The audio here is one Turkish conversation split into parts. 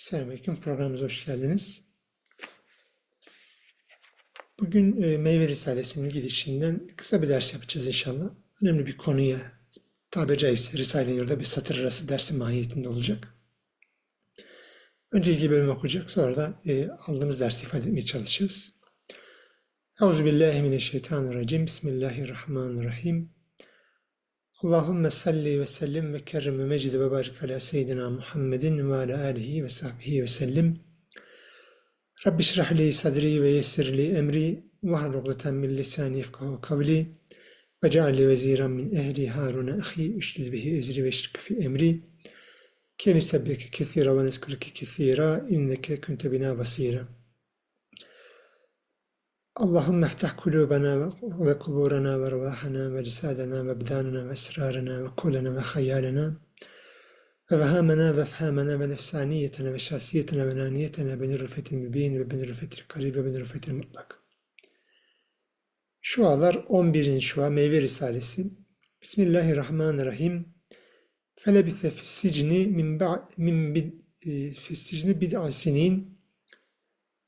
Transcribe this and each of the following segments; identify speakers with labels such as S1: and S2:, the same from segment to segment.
S1: Selamünaleyküm. Programımıza hoş geldiniz. Bugün e, Meyve Risalesi'nin gidişinden kısa bir ders yapacağız inşallah. Önemli bir konuya tabiri caizse Risale-i Nur'da bir satır arası dersi mahiyetinde olacak. Önce ilgili bölümü okuyacak. Sonra da e, aldığımız dersi ifade etmeye çalışacağız. Euzubillahimineşşeytanirracim. Bismillahirrahmanirrahim. اللهم صل وسلم وكرم ومجد وبارك على سيدنا محمد وعلى آله وصحبه وسلم. رب اشرح لي صدري ويسر لي أمري واحلل عقدة من لساني يفقه قولي وجعل لي وزيرا من أهلي هارون أخي أشدد به أزري وأشرك في أمري. كي نسبك كثيرا ونذكرك كثيرا إنك كنت بنا بصيرا. اللهم افتح قلوبنا وقبورنا وارواحنا واجسادنا وابداننا واسرارنا وكلنا وخيالنا وفهامنا وافهامنا ونفسانيتنا وشخصيتنا ونانيتنا بنرفة المبين وبنرفة القريب وبنرفة المطلق. Şualar 11. şua Meyve Risalesi. Bismillahirrahmanirrahim. Felebise fissicni min, ba, min bid, e, fissicni bid'a sinin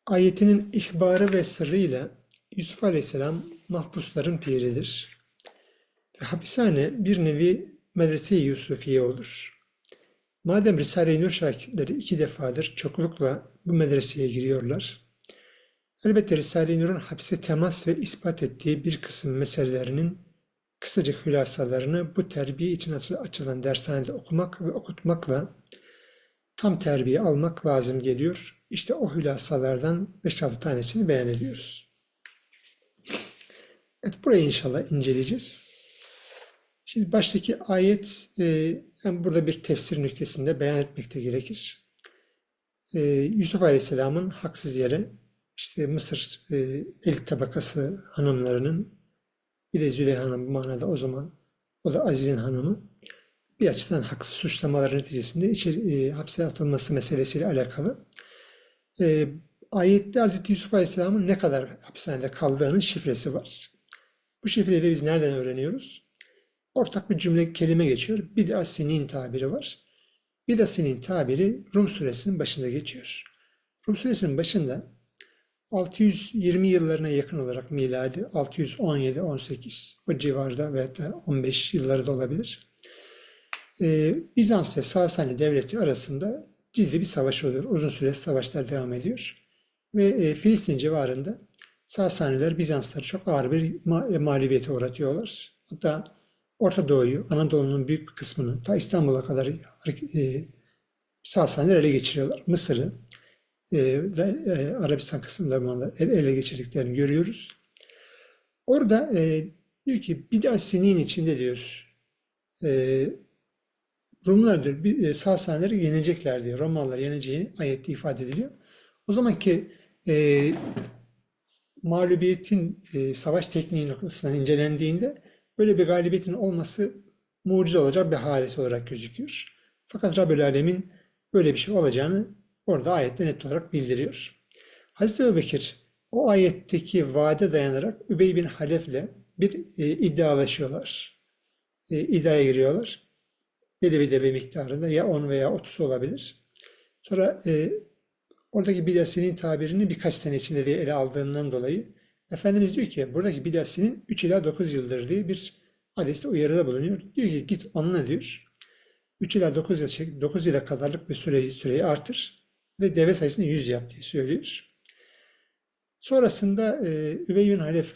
S1: ayetinin ihbarı ve sırrıyla Yusuf Aleyhisselam mahpusların piridir. Ve hapishane bir nevi medrese-i Yusufiye olur. Madem Risale-i Nur şakirtleri iki defadır çoklukla bu medreseye giriyorlar, elbette Risale-i Nur'un hapse temas ve ispat ettiği bir kısım meselelerinin kısaca hülasalarını bu terbiye için açılan dershanede okumak ve okutmakla tam terbiye almak lazım geliyor. İşte o hülasalardan 5-6 tanesini beyan ediyoruz. Evet burayı inşallah inceleyeceğiz. Şimdi baştaki ayet e, burada bir tefsir nüktesinde beyan etmekte gerekir. E, Yusuf Aleyhisselam'ın haksız yere işte Mısır e, tabakası hanımlarının bir de Züleyha Hanım bu manada o zaman o da Aziz'in hanımı bir açıdan haksız suçlamalar neticesinde içeri, e, hapse atılması meselesiyle alakalı. E, ayette Hz. Yusuf Aleyhisselam'ın ne kadar hapishanede kaldığının şifresi var. Bu şifreyi de biz nereden öğreniyoruz? Ortak bir cümle kelime geçiyor. Bir de asinin tabiri var. Bir de asinin tabiri Rum suresinin başında geçiyor. Rum suresinin başında 620 yıllarına yakın olarak miladi 617-18 o civarda da 15 yılları da olabilir. Ee, Bizans ve Sasani devleti arasında ciddi bir savaş oluyor. Uzun süre savaşlar devam ediyor. Ve e, Filistin civarında Sasaniler Bizansları çok ağır bir ma- mağlubiyete uğratıyorlar. Hatta Orta Doğu'yu, Anadolu'nun büyük bir kısmını ta İstanbul'a kadar e, Sasaniler ele geçiriyorlar. Mısır'ı e, e, Arabistan kısımlarında ele, geçirdiklerini görüyoruz. Orada e, diyor ki bir sinin içinde diyor e, Rumlar diyor e, Sasanileri yenecekler diyor. Romalılar yeneceği ayette ifade ediliyor. O zamanki e, mağlubiyetin e, savaş tekniği noktasından incelendiğinde böyle bir galibiyetin olması mucize olacak bir hadise olarak gözüküyor. Fakat Rabbül Alemin böyle bir şey olacağını orada ayette net olarak bildiriyor. Hazreti Ebubekir o ayetteki vaade dayanarak Übey bin Halef'le bir e, iddialaşıyorlar. E, iddiaya giriyorlar. Belli bir deve miktarında ya 10 veya 30 olabilir. Sonra e, oradaki bidasinin tabirini birkaç sene içinde diye ele aldığından dolayı Efendimiz diyor ki buradaki bidasinin 3 ila 9 yıldır diye bir hadiste uyarıda bulunuyor. Diyor ki git onunla diyor. 3 ila 9 yıl, 9 yıla kadarlık bir süreyi, süreyi artır ve deve sayısını 100 yap diye söylüyor. Sonrasında e, Übey bin Halef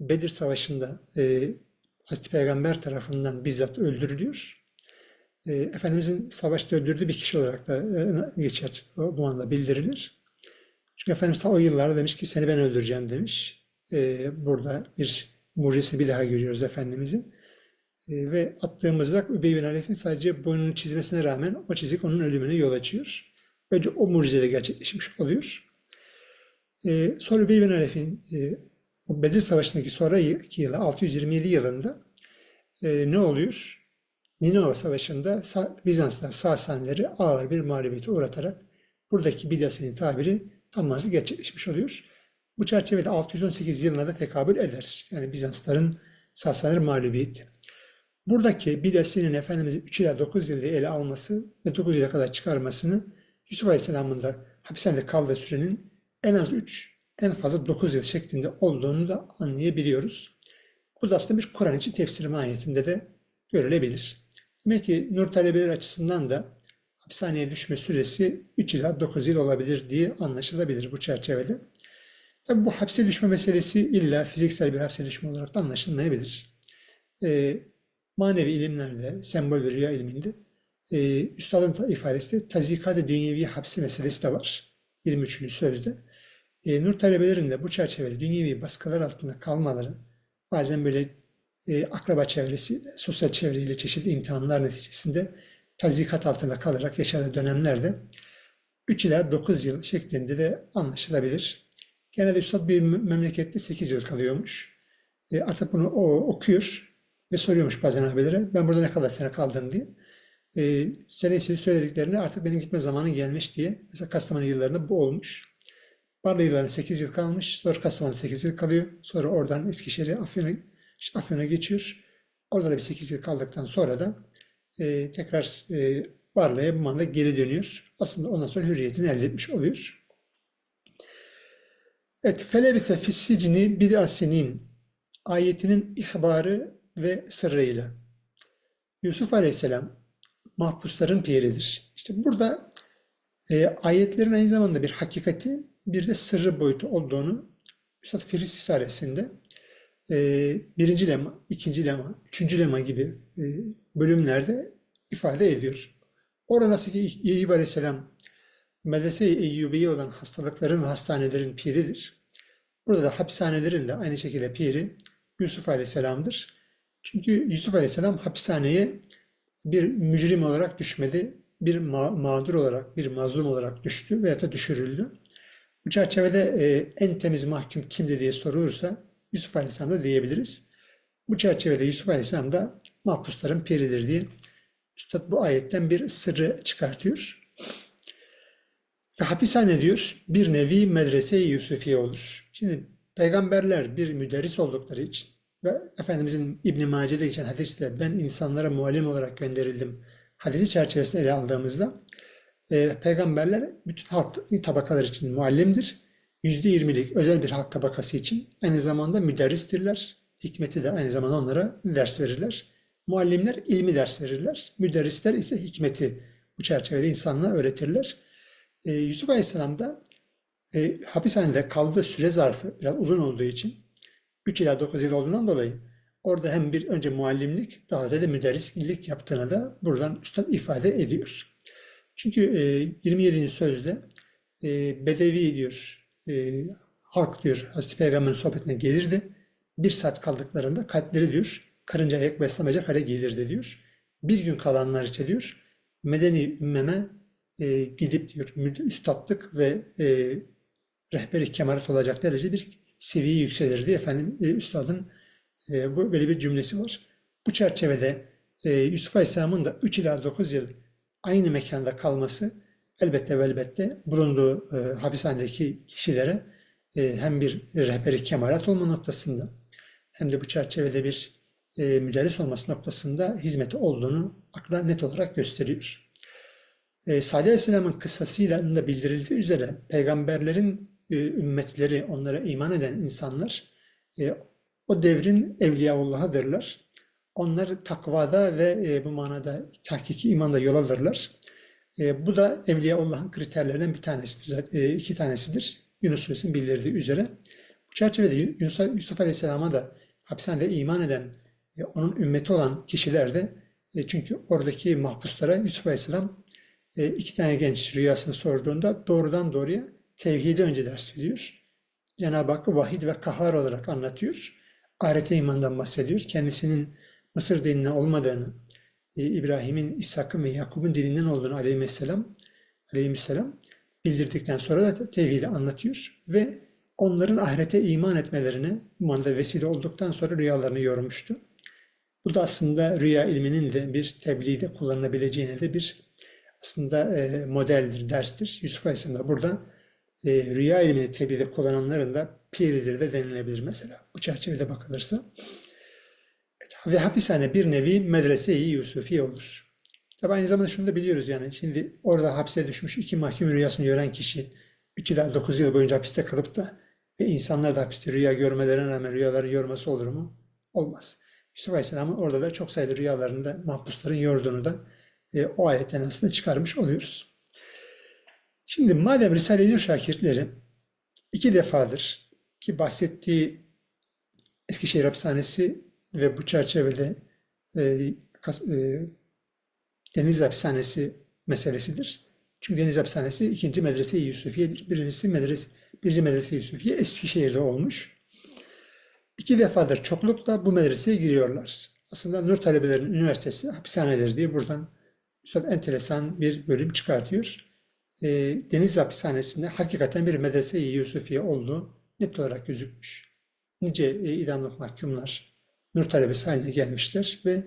S1: Bedir Savaşı'nda e, Hazreti Peygamber tarafından bizzat öldürülüyor. E, Efendimizin savaşta öldürdüğü bir kişi olarak da e, geçer. O, bu anda bildirilir. Çünkü Efendimiz o yıllarda demiş ki seni ben öldüreceğim demiş. E, burada bir mucizesini bir daha görüyoruz Efendimizin. E, ve attığı mızrak Übey bin Halef'in sadece boynunu çizmesine rağmen o çizik onun ölümüne yol açıyor. Önce o mucizeyle gerçekleşmiş oluyor. E, sonra Übey bin Halef'in e, Bedir Savaşı'ndaki sonraki yılı 627 yılında e, ne oluyor? Ninova Savaşı'nda Bizanslar Sasanileri ağır bir mağlubiyete uğratarak buradaki Bidasinin tabiri tam manası gerçekleşmiş oluyor. Bu çerçevede 618 yılına da tekabül eder. Yani Bizansların Sasanileri mağlubiyeti. Buradaki Bidasinin Efendimiz'in 3 ila 9 yılda ele alması ve 9 yıla kadar çıkarmasını Yusuf Aleyhisselam'ın da hapishanede kaldığı sürenin en az 3, en fazla 9 yıl şeklinde olduğunu da anlayabiliyoruz. Bu da aslında bir Kur'an içi tefsir mahiyetinde de görülebilir. Demek ki nur talebeleri açısından da hapishaneye düşme süresi 3 ila 9 yıl olabilir diye anlaşılabilir bu çerçevede. Tabi bu hapse düşme meselesi illa fiziksel bir hapse düşme olarak da anlaşılmayabilir. Ee, manevi ilimlerde, sembol ve rüya ilminde e, üstadın ifadesi de tazikat-ı dünyevi hapsi meselesi de var. 23. sözde. E, nur talebelerin de bu çerçevede dünyevi baskılar altında kalmaları, bazen böyle e, akraba çevresi, sosyal çevreyle çeşitli imtihanlar neticesinde tazikat altında kalarak yaşadığı dönemlerde 3 ila 9 yıl şeklinde de anlaşılabilir. Genelde üstad bir memlekette 8 yıl kalıyormuş. E, artık bunu o okuyor ve soruyormuş bazen abilere ben burada ne kadar sene kaldım diye. E, söylediklerini artık benim gitme zamanı gelmiş diye. Mesela Kastamonu yıllarında bu olmuş. Barla yıllarında 8 yıl kalmış. Sonra Kastamonu 8 yıl kalıyor. Sonra oradan Eskişehir'e, Afyon'a işte Afyon'a geçiyor. Orada da bir 8 yıl kaldıktan sonra da e, tekrar e, Barla'ya bu manada geri dönüyor. Aslında ondan sonra hürriyetini elde etmiş oluyor. Evet, felebise fissicini bir asinin ayetinin ihbarı ve sırrıyla. Yusuf Aleyhisselam mahpusların piridir. İşte burada e, ayetlerin aynı zamanda bir hakikati, bir de sırrı boyutu olduğunu Üstad Firis Risalesi'nde e, birinci lema, ikinci lema, üçüncü lema gibi e, bölümlerde ifade ediyor. Orada nasıl ki Eyyub Aleyhisselam medrese-i Eyyubiye olan hastalıkların ve hastanelerin piridir. Burada da hapishanelerin de aynı şekilde piri Yusuf Aleyhisselam'dır. Çünkü Yusuf Aleyhisselam hapishaneye bir mücrim olarak düşmedi, bir ma mağdur olarak, bir mazlum olarak düştü veya da düşürüldü. Bu çerçevede e, en temiz mahkum kimdi diye sorulursa Yusuf Aleyhisselam da diyebiliriz. Bu çerçevede Yusuf Aleyhisselam da mahpusların piridir diye Üstad bu ayetten bir sırrı çıkartıyor. Ve hapishane diyor bir nevi medrese-i Yusufiye olur. Şimdi peygamberler bir müderris oldukları için ve Efendimizin İbn-i Mace'de geçen hadiste ben insanlara muallim olarak gönderildim. Hadisi çerçevesinde ele aldığımızda e, peygamberler bütün halk tabakalar için muallimdir. %20'lik özel bir halk tabakası için aynı zamanda müderristirler. Hikmeti de aynı zamanda onlara ders verirler. Muallimler ilmi ders verirler. Müderrisler ise hikmeti bu çerçevede insanlığa öğretirler. E, Yusuf Aleyhisselam da e, hapishanede kaldığı süre zarfı biraz uzun olduğu için 3 ila 9 yıl olduğundan dolayı orada hem bir önce muallimlik daha da, da müderrislik yaptığını da buradan üstad ifade ediyor. Çünkü e, 27. sözde e, Bedevi diyor, e, halk diyor Hazreti Peygamber'in sohbetine gelirdi. Bir saat kaldıklarında kalpleri diyor karınca ayak beslemeyecek hale gelirdi diyor. Bir gün kalanlar ise diyor medeni ümmeme e, gidip diyor üstadlık ve e, rehberi kemalat olacak derece bir seviye yükselirdi. Efendim e, üstadın e, bu böyle bir cümlesi var. Bu çerçevede e, Yusuf Aleyhisselam'ın da 3 ila 9 yıl aynı mekanda kalması elbette ve elbette bulunduğu e, hapishanedeki kişilere e, hem bir rehberi kemalat olma noktasında hem de bu çerçevede bir e, müderris olması noktasında hizmeti olduğunu akla net olarak gösteriyor. E, Salih Aleyhisselam'ın kıssasıyla da bildirildiği üzere peygamberlerin e, ümmetleri, onlara iman eden insanlar e, o devrin evliyaullahıdırlar. Onlar takvada ve e, bu manada tahkiki imanda yol alırlar. E, bu da Evliyaullah'ın kriterlerinden bir tanesidir. E, iki tanesidir. Yunus Suresinin bildirdiği üzere. Bu çerçevede Yunus, Yusuf Aleyhisselam'a da hapishanede iman eden, e, onun ümmeti olan kişiler de e, çünkü oradaki mahpuslara Yusuf Aleyhisselam e, iki tane genç rüyasını sorduğunda doğrudan doğruya tevhide önce ders veriyor. Cenab-ı Hakk'ı vahid ve kahhar olarak anlatıyor. Ahirete imandan bahsediyor. Kendisinin Mısır dininden olmadığını, İbrahim'in, İshak'ın ve Yakup'un dininden olduğunu aleyhisselam, aleyhisselam bildirdikten sonra da tevhidi anlatıyor ve onların ahirete iman etmelerine bu manada vesile olduktan sonra rüyalarını yormuştu. Bu da aslında rüya ilminin de bir tebliğde kullanılabileceğine de bir aslında e, modeldir, derstir. Yusuf Aleyhisselam da burada e, rüya ilmini tebliğde kullananların da piridir de denilebilir mesela. Bu çerçevede bakılırsa. Ve hapishane bir nevi medrese-i Yusufiye olur. Tabi aynı zamanda şunu da biliyoruz yani şimdi orada hapse düşmüş iki mahkum rüyasını gören kişi 3 ila 9 yıl boyunca hapiste kalıp da ve insanlar da hapiste rüya görmelerine rağmen rüyaları görmesi olur mu? Olmaz. Yusuf Aleyhisselam'ın orada da çok sayıda rüyalarında mahpusların yorduğunu da e, o ayetten aslında çıkarmış oluyoruz. Şimdi madem Risale-i Nur şakirtleri iki defadır ki bahsettiği Eskişehir Hapishanesi ve bu çerçevede e, kas- e, Deniz Hapishanesi meselesidir. Çünkü Deniz Hapishanesi ikinci Medrese-i Yusufiye'dir. Birincisi medrese, birinci Medrese-i Yusufiye Eskişehir'de olmuş. İki defadır çoklukla bu medreseye giriyorlar. Aslında Nur Talebelerinin Üniversitesi hapishaneleri diye buradan Üstad enteresan bir bölüm çıkartıyor. E, Deniz Hapishanesi'nde hakikaten bir Medrese-i Yusufiye olduğu net olarak gözükmüş. Nice e, idamlık mahkumlar Nur talebesi haline gelmişler ve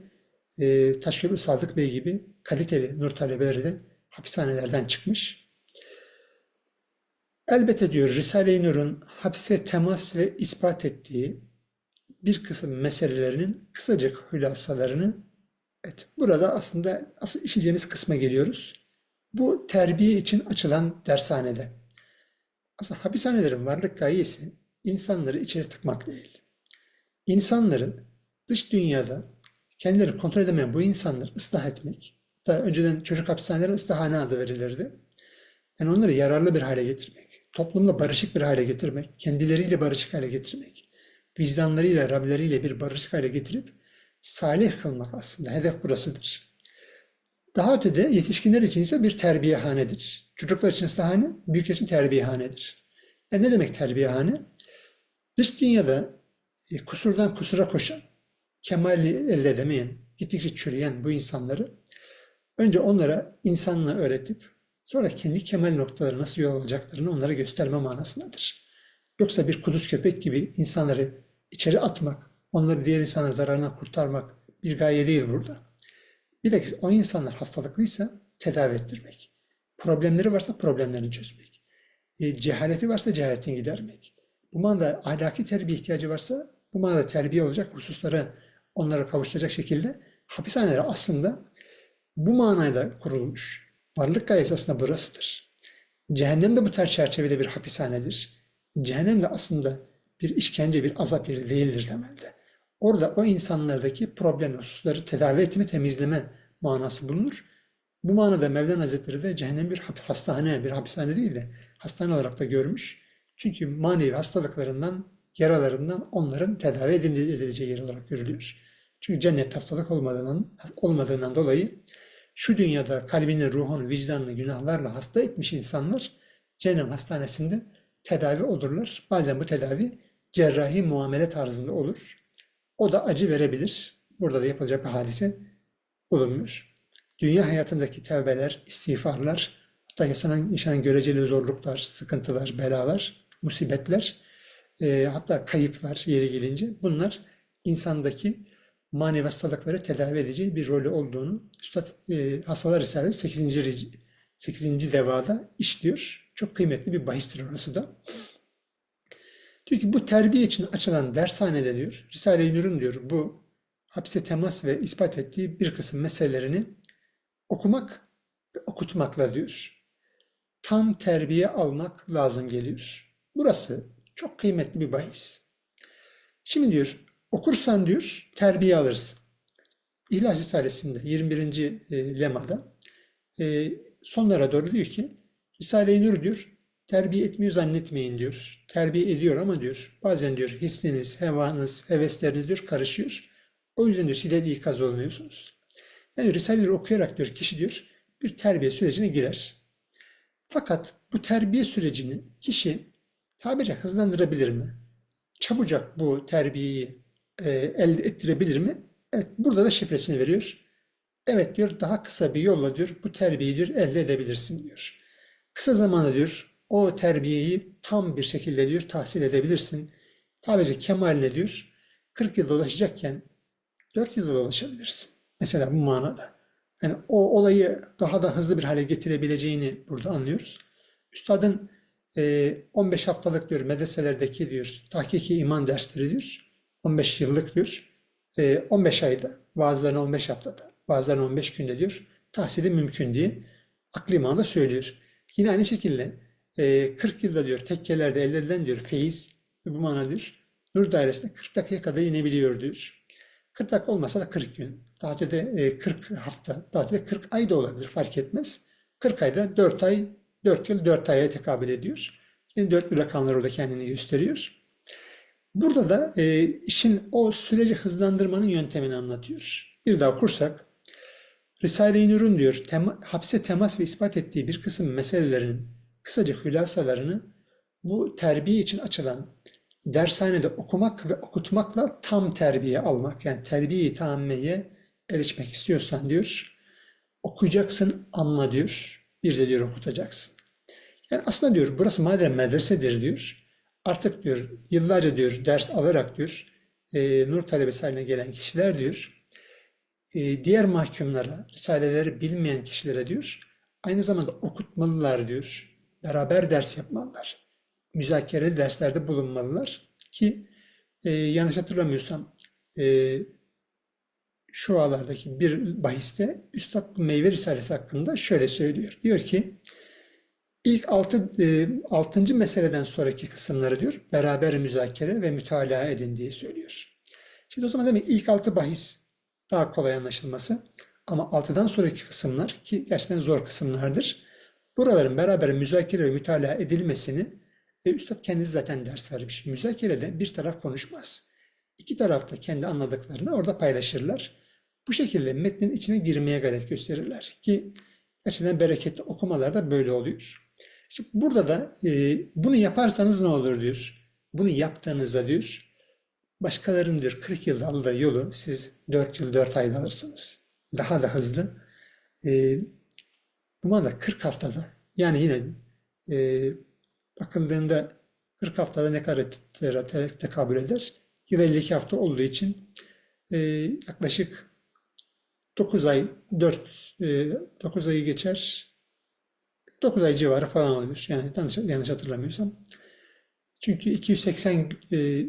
S1: e, Taşköprü Sadık Bey gibi kaliteli Nur talebeleri de hapishanelerden çıkmış. Elbette diyor Risale-i Nur'un hapse temas ve ispat ettiği bir kısım meselelerinin kısacık hülasalarını evet burada aslında asıl işleyeceğimiz kısma geliyoruz. Bu terbiye için açılan dershanede. Aslında hapishanelerin varlık gayesi insanları içeri tıkmak değil. İnsanları dış dünyada kendileri kontrol edemeyen bu insanları ıslah etmek. Hatta önceden çocuk hapishanelerine ıslahhane adı verilirdi. Yani onları yararlı bir hale getirmek, toplumla barışık bir hale getirmek, kendileriyle barışık hale getirmek, vicdanlarıyla, Rableriyle bir barışık hale getirip salih kılmak aslında. Hedef burasıdır. Daha ötede yetişkinler için ise bir terbiyehanedir. Çocuklar için ıslahhane, büyükler için terbiyehanedir. Yani ne demek terbiyehane? Dış dünyada e, kusurdan kusura koşan, kemali elde edemeyen, gittikçe çürüyen bu insanları önce onlara insanlığı öğretip sonra kendi kemal noktaları nasıl yol alacaklarını onlara gösterme manasındadır. Yoksa bir kuduz köpek gibi insanları içeri atmak, onları diğer insanların zararına kurtarmak bir gaye değil burada. De o insanlar hastalıklıysa tedavi ettirmek. Problemleri varsa problemlerini çözmek. E, cehaleti varsa cehaletini gidermek. Bu manada ahlaki terbiye ihtiyacı varsa bu manada terbiye olacak hususlara onlara kavuşturacak şekilde hapishaneler aslında bu manada kurulmuş. Varlık gayesi aslında burasıdır. Cehennem de bu ters çerçevede bir hapishanedir. Cehennem de aslında bir işkence, bir azap yeri değildir temelde. Orada o insanlardaki problem hususları tedavi etme, temizleme manası bulunur. Bu manada Mevlana Hazretleri de cehennem bir hastane, bir hapishane değil de hastane olarak da görmüş. Çünkü manevi hastalıklarından, yaralarından onların tedavi edileceği yer olarak görülüyor. Çünkü cennet hastalık olmadığından, olmadığından dolayı şu dünyada kalbini, ruhunu, vicdanını günahlarla hasta etmiş insanlar cehennem hastanesinde tedavi olurlar. Bazen bu tedavi cerrahi muamele tarzında olur. O da acı verebilir. Burada da yapılacak bir hadise bulunmuyor. Dünya hayatındaki tevbeler, istiğfarlar, hatta yaşanan, yaşanan göreceli zorluklar, sıkıntılar, belalar, musibetler, e, hatta kayıplar yeri gelince bunlar insandaki manevi hastalıkları tedavi edici bir rolü olduğunu Üstad e, Hastalar Risalesi 8. 8. devada işliyor. Çok kıymetli bir bahistir orası da. Diyor ki bu terbiye için açılan dershanede diyor, Risale-i Nur'un diyor bu hapse temas ve ispat ettiği bir kısım meselelerini okumak ve okutmakla diyor. Tam terbiye almak lazım geliyor. Burası çok kıymetli bir bahis. Şimdi diyor okursan diyor terbiye alırsın. İhlas Risalesi'nde 21. E, lemada e, sonlara doğru diyor ki Risale-i Nur diyor terbiye etmiyor zannetmeyin diyor. Terbiye ediyor ama diyor bazen diyor hissiniz, hevanız, hevesleriniz diyor karışıyor. O yüzden diyor şiddet ikaz olmuyorsunuz. Yani Risale'leri okuyarak diyor kişi diyor bir terbiye sürecine girer. Fakat bu terbiye sürecini kişi tabiri hızlandırabilir mi? Çabucak bu terbiyeyi e, elde ettirebilir mi? Evet burada da şifresini veriyor. Evet diyor daha kısa bir yolla diyor bu terbiyeyi diyor elde edebilirsin diyor. Kısa zamanda diyor o terbiyeyi tam bir şekilde diyor tahsil edebilirsin. Tabiri kemaline diyor 40 yılda ulaşacakken 4 yılda ulaşabilirsin. Mesela bu manada. Yani o olayı daha da hızlı bir hale getirebileceğini burada anlıyoruz. Üstadın 15 haftalık diyor medreselerdeki diyor tahkiki iman dersleri diyor. 15 yıllık diyor. 15 ayda, bazılarına 15 haftada, bazılarına 15 günde diyor. tahsili mümkün diye akli manada söylüyor. Yine aynı şekilde e, 40 yılda diyor tekkelerde elde edilen diyor feyiz ve bu mana diyor nur dairesinde 40 dakikaya kadar inebiliyor diyor. 40 dakika olmasa da 40 gün. Daha öte de e, 40 hafta, daha öte de 40 ay da olabilir fark etmez. 40 ayda 4 ay, 4 yıl 4 aya tekabül ediyor. Yine 4 rakamlar orada kendini gösteriyor. Burada da e, işin o süreci hızlandırmanın yöntemini anlatıyor. Bir daha okursak, Risale-i Nur'un diyor tema, hapse temas ve ispat ettiği bir kısım meselelerin kısaca hülasalarını bu terbiye için açılan dershanede okumak ve okutmakla tam terbiye almak yani terbiye-i tammeye erişmek istiyorsan diyor okuyacaksın anla diyor bir de diyor okutacaksın. Yani aslında diyor burası madem medresedir diyor artık diyor yıllarca diyor ders alarak diyor e, nur talebesi haline gelen kişiler diyor e, diğer mahkumlara, risaleleri bilmeyen kişilere diyor aynı zamanda okutmalılar diyor. Beraber ders yapmalılar. Müzakereli derslerde bulunmalılar ki e, yanlış hatırlamıyorsam e, şu alardaki bir bahiste Üstad bu meyve risalesi hakkında şöyle söylüyor. Diyor ki ilk altı, e, meseleden sonraki kısımları diyor beraber müzakere ve mütalaa edin diye söylüyor. Şimdi o zaman demek ilk altı bahis daha kolay anlaşılması ama altıdan sonraki kısımlar ki gerçekten zor kısımlardır. Buraların beraber müzakere ve mütalaa edilmesini e, Üstad kendisi zaten ders vermiş. Müzakerede bir taraf konuşmaz. İki taraf da kendi anladıklarını orada paylaşırlar. Bu şekilde metnin içine girmeye gayret gösterirler ki gerçekten bereketli okumalarda böyle oluyor. Şimdi burada da e, bunu yaparsanız ne olur diyor. Bunu yaptığınızda diyor başkalarının diyor 40 yılda aldığı yolu siz 4 yıl 4 ayda alırsınız. Daha da hızlı. E, bu manada 40 haftada yani yine e, bakıldığında 40 haftada ne kadar te- tekabül eder? Yıl 52 hafta olduğu için e, yaklaşık 9 ay 4 e, 9 ayı geçer 9 ay civarı falan oluyor. Yani yanlış, hatırlamıyorsam. Çünkü 280 e,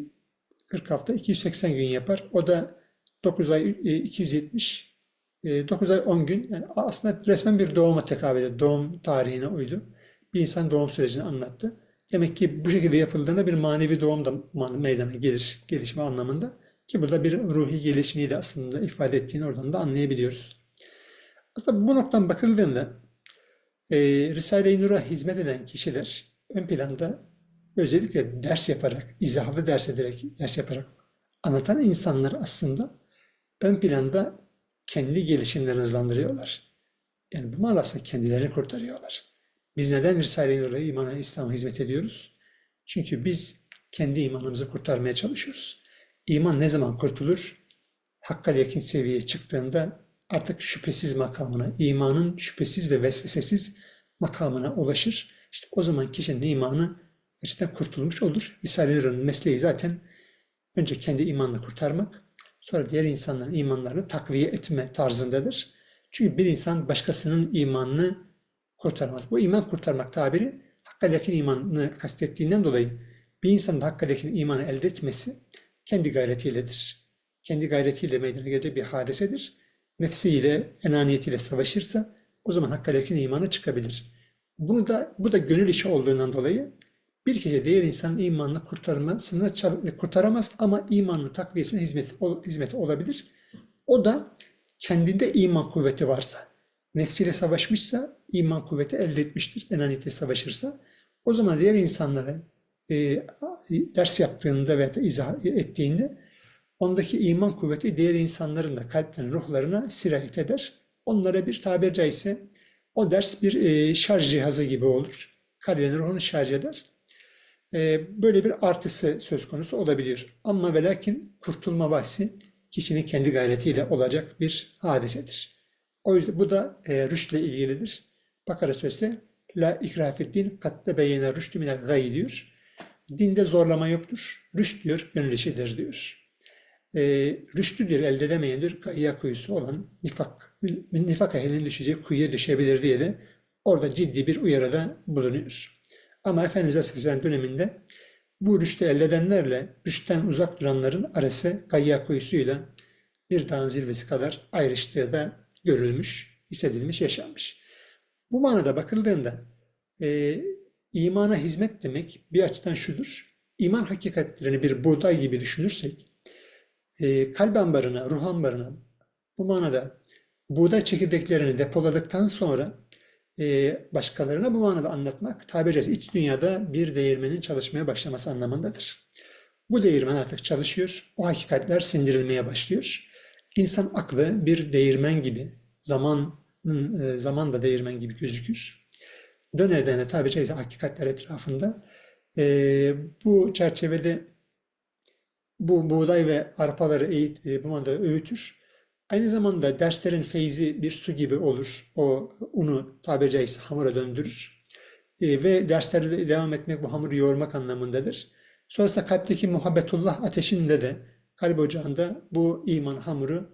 S1: 40 hafta 280 gün yapar. O da 9 ay e, 270 e, 9 ay 10 gün. Yani aslında resmen bir doğuma tekabül ediyor. Doğum tarihine uydu. Bir insan doğum sürecini anlattı. Demek ki bu şekilde yapıldığında bir manevi doğum da meydana gelir, gelişme anlamında. Ki burada bir ruhi gelişmeyi de aslında ifade ettiğini oradan da anlayabiliyoruz. Aslında bu noktadan bakıldığında e, Risale-i Nur'a hizmet eden kişiler ön planda özellikle ders yaparak, izahlı ders ederek, ders yaparak anlatan insanlar aslında ön planda kendi gelişimlerini hızlandırıyorlar. Yani bu manasında kendilerini kurtarıyorlar. Biz neden Risale-i Nur'a, imana, İslam'a hizmet ediyoruz? Çünkü biz kendi imanımızı kurtarmaya çalışıyoruz. İman ne zaman kurtulur? Hakka yakın seviyeye çıktığında artık şüphesiz makamına, imanın şüphesiz ve vesvesesiz makamına ulaşır. İşte o zaman kişinin imanı gerçekten kurtulmuş olur. Risale-i mesleği zaten önce kendi imanını kurtarmak, sonra diğer insanların imanlarını takviye etme tarzındadır. Çünkü bir insan başkasının imanını kurtaramaz. Bu iman kurtarmak tabiri hakka yakın imanını kastettiğinden dolayı bir insanın hakka yakın imanı elde etmesi kendi gayretiyledir. Kendi gayretiyle meydana gelecek bir hadisedir. Nefsiyle, enaniyetiyle savaşırsa o zaman hakka yakın imanı çıkabilir. Bunu da bu da gönül işi olduğundan dolayı bir kişi diğer insanın imanını kurtarmasını kurtaramaz ama imanını takviyesine hizmet, hizmeti olabilir. O da kendinde iman kuvveti varsa, nefsiyle savaşmışsa iman kuvveti elde etmiştir. Enaniyete savaşırsa o zaman diğer insanlara e, ders yaptığında veya da izah ettiğinde ondaki iman kuvveti diğer insanların da kalplerine, ruhlarına sirayet eder. Onlara bir tabir caizse o ders bir e, şarj cihazı gibi olur. Kalbini, ruhunu şarj eder. E, böyle bir artısı söz konusu olabilir. Ama ve lakin kurtulma bahsi kişinin kendi gayretiyle olacak bir hadisedir. O yüzden bu da e, rüştle ilgilidir. Bakara sözde La ikrafeddin katte beyene rüştü minel gayy diyor. Dinde zorlama yoktur. Rüşt diyor, gönül işidir diyor. E, rüştü diyor, elde edemeyen diyor, gayya kuyusu olan nifak. Nifak ehlinin düşeceği kuyuya düşebilir diye de orada ciddi bir uyarıda bulunuyor. Ama Efendimiz Aleyhisselam döneminde bu rüştü elde edenlerle rüştten uzak duranların arası gayya kuyusuyla bir dağın zirvesi kadar ayrıştığı da görülmüş. hissedilmiş, yaşanmış. Bu manada bakıldığında e, imana hizmet demek bir açıdan şudur. İman hakikatlerini bir buğday gibi düşünürsek, e, kalp ambarına, ruh ambarına bu manada buğday çekirdeklerini depoladıktan sonra e, başkalarına bu manada anlatmak tabiri caizse iç dünyada bir değirmenin çalışmaya başlaması anlamındadır. Bu değirmen artık çalışıyor, o hakikatler sindirilmeye başlıyor. İnsan aklı bir değirmen gibi, zamanın, e, zaman da değirmen gibi gözükür. Döner döner tabiri caizse hakikatler etrafında. E, bu çerçevede bu buğday ve arpaları eğit, e, bu manada öğütür. Aynı zamanda derslerin feyzi bir su gibi olur. O unu tabiri caizse hamura döndürür. E, ve derslerde devam etmek bu hamuru yoğurmak anlamındadır. Sonrasında kalpteki muhabbetullah ateşinde de kalp ocağında bu iman hamuru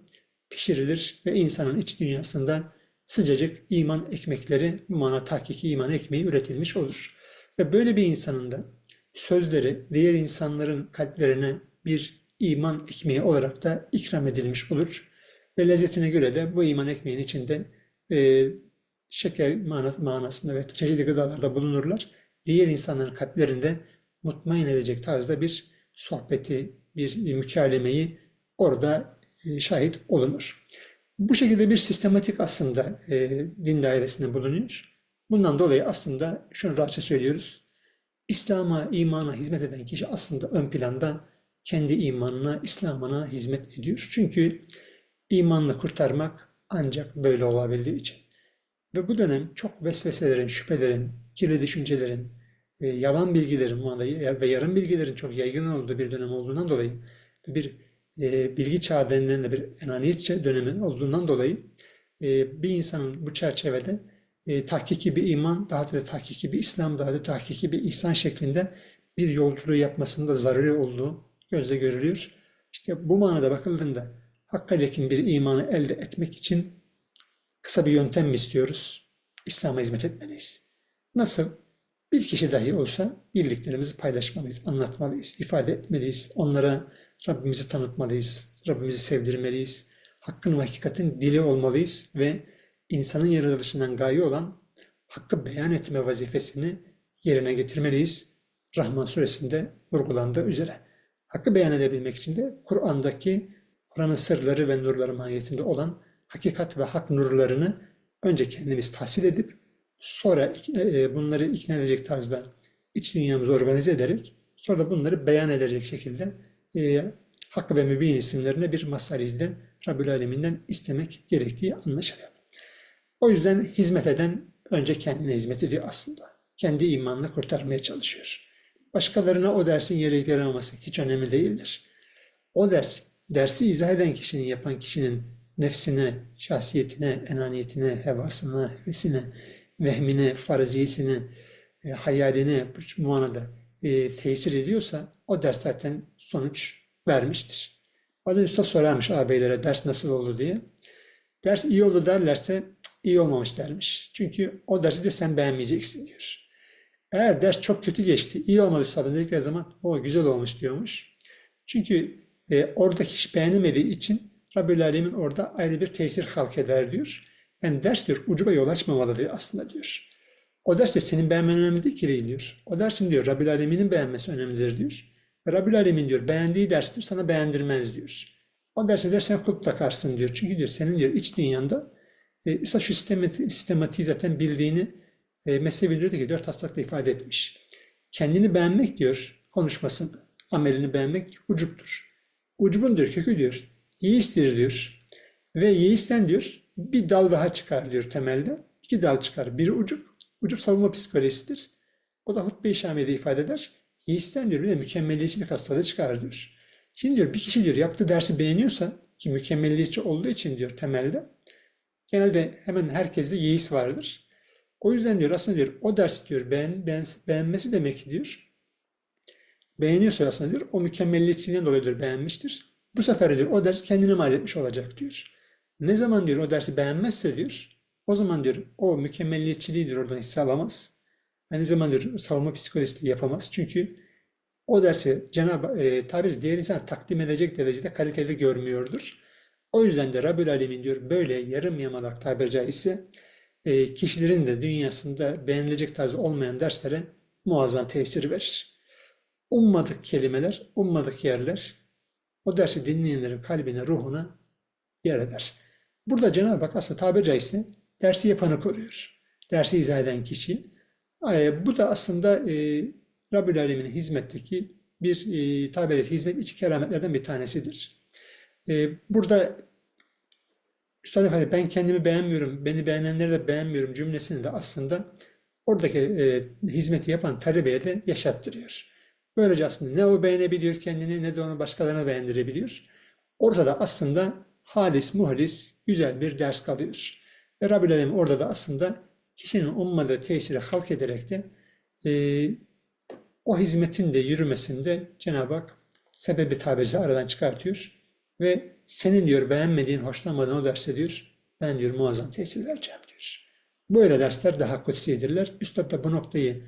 S1: pişirilir ve insanın iç dünyasında sıcacık iman ekmekleri, mana tahkiki iman ekmeği üretilmiş olur. Ve böyle bir insanın da sözleri diğer insanların kalplerine bir iman ekmeği olarak da ikram edilmiş olur. Ve lezzetine göre de bu iman ekmeğin içinde e, şeker manasında ve çeşitli gıdalarda bulunurlar. Diğer insanların kalplerinde mutmain edecek tarzda bir sohbeti, bir mükalemeyi orada e, şahit olunur. Bu şekilde bir sistematik aslında e, din dairesinde bulunuyor. Bundan dolayı aslında şunu rahatça söylüyoruz. İslam'a, imana hizmet eden kişi aslında ön planda kendi imanına, İslam'ına hizmet ediyor. Çünkü imanla kurtarmak ancak böyle olabildiği için. Ve bu dönem çok vesveselerin, şüphelerin, kirli düşüncelerin, e, yalan bilgilerin ve yarım bilgilerin çok yaygın olduğu bir dönem olduğundan dolayı bir e, bilgi çağı denilen de bir enaniyet dönemi olduğundan dolayı e, bir insanın bu çerçevede e, tahkiki bir iman, daha da tahkiki bir İslam, daha da tahkiki bir ihsan şeklinde bir yolculuğu yapmasında zararı olduğu gözle görülüyor. İşte bu manada bakıldığında hakka yakın bir imanı elde etmek için kısa bir yöntem mi istiyoruz? İslam'a hizmet etmeliyiz. Nasıl? Bir kişi dahi olsa birliklerimizi paylaşmalıyız, anlatmalıyız, ifade etmeliyiz. Onlara Rabbimizi tanıtmalıyız, Rabbimizi sevdirmeliyiz. Hakkın ve hakikatin dili olmalıyız ve insanın yaratılışından gaye olan hakkı beyan etme vazifesini yerine getirmeliyiz. Rahman suresinde vurgulandığı üzere. Hakkı beyan edebilmek için de Kur'an'daki Kur'an'ın sırları ve nurları mahiyetinde olan hakikat ve hak nurlarını önce kendimiz tahsil edip sonra e, bunları ikna edecek tarzda iç dünyamızı organize ederek sonra da bunları beyan edecek şekilde e, Hakkı ve Mübin isimlerine bir masariyle Rabbül Alemin'den istemek gerektiği anlaşılıyor. O yüzden hizmet eden önce kendine hizmet ediyor aslında. Kendi imanını kurtarmaya çalışıyor. Başkalarına o dersin yarayıp yaramaması hiç önemli değildir. O ders, dersi izah eden kişinin, yapan kişinin nefsine, şahsiyetine, enaniyetine, hevasına, hevesine, vehmine, faraziyesine, e, hayaline bu manada e, tesir ediyorsa o ders zaten sonuç vermiştir. Bazen usta sorarmış ağabeylere ders nasıl oldu diye. Ders iyi oldu derlerse iyi olmamış dermiş. Çünkü o dersi diyor sen beğenmeyeceksin diyor. Eğer ders çok kötü geçti, iyi olmadı üstadım dedikleri zaman o güzel olmuş diyormuş. Çünkü e, oradaki kişi beğenemediği için Rabbül Alemin orada ayrı bir tesir halk eder diyor. Yani ders diyor ucuba yol açmamalı diyor aslında diyor. O ders diyor senin beğenmen önemli değil ki değil diyor. O dersin diyor Rabbül Alemin'in beğenmesi önemlidir diyor. Ve Rabbül Alemin diyor beğendiği derstir sana beğendirmez diyor. O derse diyor sen kulp takarsın diyor. Çünkü diyor senin diyor iç dünyanda e, Üstad şu sistematiği, sistematiği zaten bildiğini e, Mesnevi diyor ki dört hastalıkta ifade etmiş. Kendini beğenmek diyor konuşmasın, amelini beğenmek ucuptur. Ucubun diyor kökü diyor yeistir diyor. Ve yeisten diyor bir dal daha çıkar diyor temelde. İki dal çıkar. Biri ucup, ucup savunma psikolojisidir. O da hutbe-i şamiyede ifade eder. Yeisten diyor bir de mükemmelliyetçilik hastalığı çıkar diyor. Şimdi diyor bir kişi diyor yaptığı dersi beğeniyorsa ki mükemmelliyetçi olduğu için diyor temelde genelde hemen herkeste yeis vardır. O yüzden diyor aslında diyor o ders diyor beğen, beğen, beğenmesi demek diyor. Beğeniyorsa aslında diyor o mükemmelliyetçiliğinden dolayı diyor beğenmiştir. Bu sefer diyor o ders kendine mal etmiş olacak diyor. Ne zaman diyor o dersi beğenmezse diyor o zaman diyor o mükemmelliyetçiliği diyor oradan hisse alamaz. Aynı zamanda diyor savunma psikolojisi yapamaz. Çünkü o dersi Cenab-ı e, tabiri diğer insan takdim edecek derecede kaliteli görmüyordur. O yüzden de Rabbül Alemin diyor böyle yarım yamalak tabiri caizse e, kişilerin de dünyasında beğenilecek tarzı olmayan derslere muazzam tesir verir. Ummadık kelimeler, ummadık yerler o dersi dinleyenlerin kalbine, ruhuna yer eder. Burada Cenab-ı Hak aslında tabiri caizse dersi yapanı koruyor. Dersi izah eden kişi. E, bu da aslında e, Rabbül Alemin'in hizmetteki bir e, tabiri hizmet içi kerametlerden bir tanesidir. E, burada Üstad Efendi ben kendimi beğenmiyorum, beni beğenenleri de beğenmiyorum cümlesini de aslında oradaki e, hizmeti yapan talebeye de yaşattırıyor. Böylece aslında ne o beğenebiliyor kendini ne de onu başkalarına beğendirebiliyor. Ortada aslında halis, muhalis, güzel bir ders kalıyor. Ve Rabbül Alem orada da aslında kişinin ummadığı tesiri halk ederek de e, o hizmetin de yürümesinde Cenab-ı Hak sebebi tabiri aradan çıkartıyor. Ve senin diyor beğenmediğin, hoşlanmadığın o derse diyor ben diyor muazzam tesir vereceğim diyor. Böyle dersler daha kutsidirler. Üstad da bu noktayı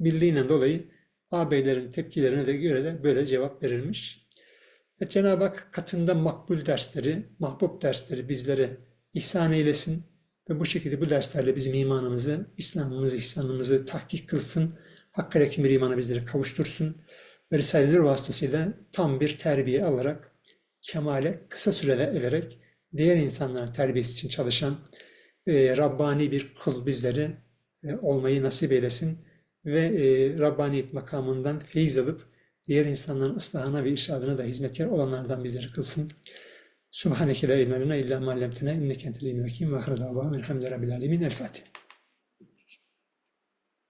S1: bildiğinden dolayı ağabeylerin tepkilerine de göre de böyle cevap verilmiş. Ve Cenab-ı Hak katında makbul dersleri, mahbub dersleri bizlere ihsan eylesin ve bu şekilde bu derslerle bizim imanımızı, İslam'ımızı, ihsanımızı tahkik kılsın. Hakkı yakın bir imana bizleri kavuştursun. Ve Risale-i vasıtasıyla tam bir terbiye alarak kemale kısa sürede ederek diğer insanların terbiyesi için çalışan e, Rabbani bir kul bizleri e, olmayı nasip eylesin ve e, Rabbaniyet makamından feyiz alıp diğer insanların ıslahına ve irşadına da hizmetkar olanlardan bizleri kılsın. Subhaneke la ilme lena illa ma allamtena inneke entel alimul hakim ve ahire davahum elhamdülillahi rabbil alemin. El Fatiha.